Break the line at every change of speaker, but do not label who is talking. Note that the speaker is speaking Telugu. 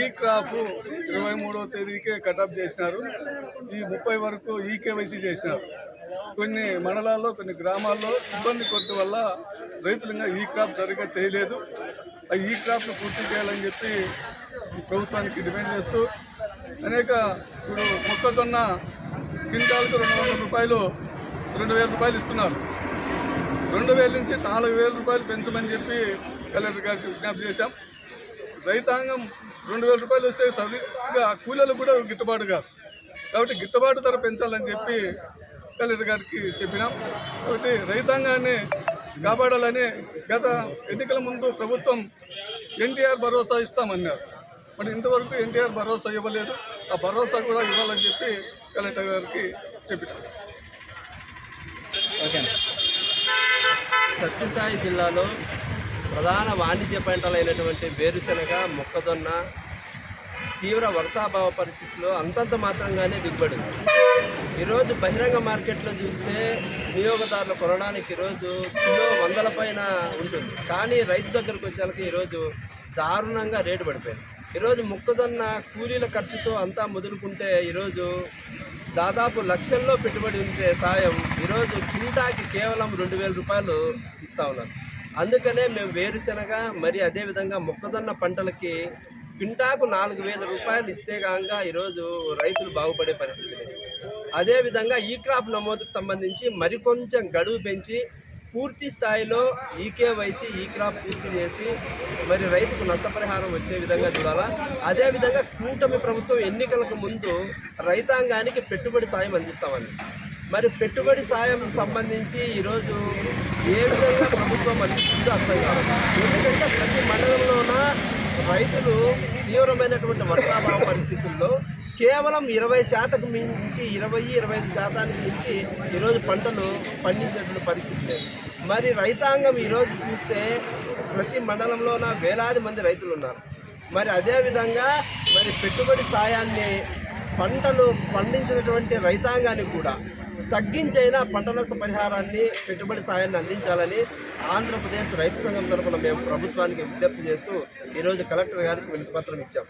ఈ క్రాప్ ఇరవై మూడవ తేదీకే కటప్ చేసినారు. ఈ ముప్పై వరకు ఈ కేవైసీ చేసినారు. కొన్ని మండలాల్లో కొన్ని గ్రామాల్లో సిబ్బంది కొరత వల్ల రైతులు ఇంకా ఈ క్రాప్ సరిగ్గా చేయలేదు. ఆ ఈ క్రాప్ను పూర్తి చేయాలని చెప్పి ప్రభుత్వానికి డిమాండ్ చేస్తూ అనేక ఇప్పుడు మొక్కజొన్న క్వింటాల్కు రెండు వందల రూపాయలు రెండు వేల రూపాయలు ఇస్తున్నారు. రెండు వేల నుంచి నాలుగు వేల రూపాయలు పెంచమని చెప్పి కలెక్టర్ గారికి విజ్ఞప్తి చేశాం. రైతాంగం రెండు వేల రూపాయలు వస్తే సరిగ్గా కూలీలకు కూడా గిట్టుబాటు కాదు. కాబట్టి గిట్టుబాటు ధర పెంచాలని చెప్పి కలెక్టర్ గారికి చెప్పినాం. కాబట్టి రైతాంగాన్ని కాపాడాలని గత ఎన్నికల ముందు ప్రభుత్వం ఎన్టీఆర్ భరోసా ఇస్తామన్నారు. మరి ఇంతవరకు ఎన్టీఆర్ భరోసా ఇవ్వలేదు. ఆ భరోసా కూడా ఇవ్వాలని చెప్పి కలెక్టర్ గారికి చెప్పినాం.
ఓకే.
సత్యసాయి జిల్లాలో ప్రధాన వాణిజ్య పంటలైనటువంటి వేరుశెనగ మొక్కజొన్న తీవ్ర వర్షాభావ పరిస్థితుల్లో అంతంత మాత్రంగానే దిగుబడి ఈరోజు బహిరంగ మార్కెట్లో చూస్తే వినియోగదారులు కొనడానికి ఈరోజు కిలో వందల పైన ఉంటుంది. కానీ రైతు దగ్గరకు వచ్చాక ఈరోజు దారుణంగా రేటు పడిపోయింది. ఈరోజు మొక్కజొన్న కూలీల ఖర్చుతో అంతా మొదలుకుంటే ఈరోజు దాదాపు లక్షల్లో పెట్టుబడి ఉంటే సాయం ఈరోజు కింటాకి కేవలం రెండు వేల రూపాయలు ఇస్తా ఉన్నారు. అందుకనే మేము వేరుశెనగ మరి అదేవిధంగా మొక్కజొన్న పంటలకి క్వింటాకు నాలుగు వేల రూపాయలు ఇస్తే కాక ఈరోజు రైతులు బాగుపడే పరిస్థితి లేదు. అదేవిధంగా ఈ క్రాప్ నమోదుకు సంబంధించి మరికొంచెం గడువు పెంచి పూర్తి స్థాయిలో ఈకేవైసీ ఈ క్రాప్ పూర్తి చేసి మరి రైతుకు నష్టపరిహారం వచ్చే విధంగా చూడాలా? అదేవిధంగా కూటమి ప్రభుత్వం ఎన్నికలకు ముందు రైతాంగానికి పెట్టుబడి సాయం అందిస్తామని. మరి పెట్టుబడి సాయం సంబంధించి ఈరోజు ఏ విధంగా ప్రభుత్వం అందిస్తుందో అర్థం కాదు. ఎందుకంటే ప్రతి మండలంలోన రైతులు తీవ్రమైనటువంటి వర్షాభావ పరిస్థితుల్లో కేవలం ఇరవై శాతం మించి ఇరవై ఇరవై ఐదు శాతానికి మించి ఈరోజు పంటలు పండించేటువంటి పరిస్థితి లేదు. మరి రైతాంగం ఈరోజు చూస్తే ప్రతి మండలంలోన వేలాది మంది రైతులు ఉన్నారు. మరి అదేవిధంగా మరి పెట్టుబడి సాయాన్ని పంటలు పండించినటువంటి రైతాంగానికి కూడా తగ్గించైనా పంట నష్ట పరిహారాన్ని పెట్టుబడి సాయాన్ని అందించాలని ఆంధ్రప్రదేశ్ రైతు సంఘం తరఫున మేము ప్రభుత్వానికి విజ్ఞప్తి చేస్తూ ఈరోజు కలెక్టర్ గారికి వినతిపత్రం ఇచ్చాం.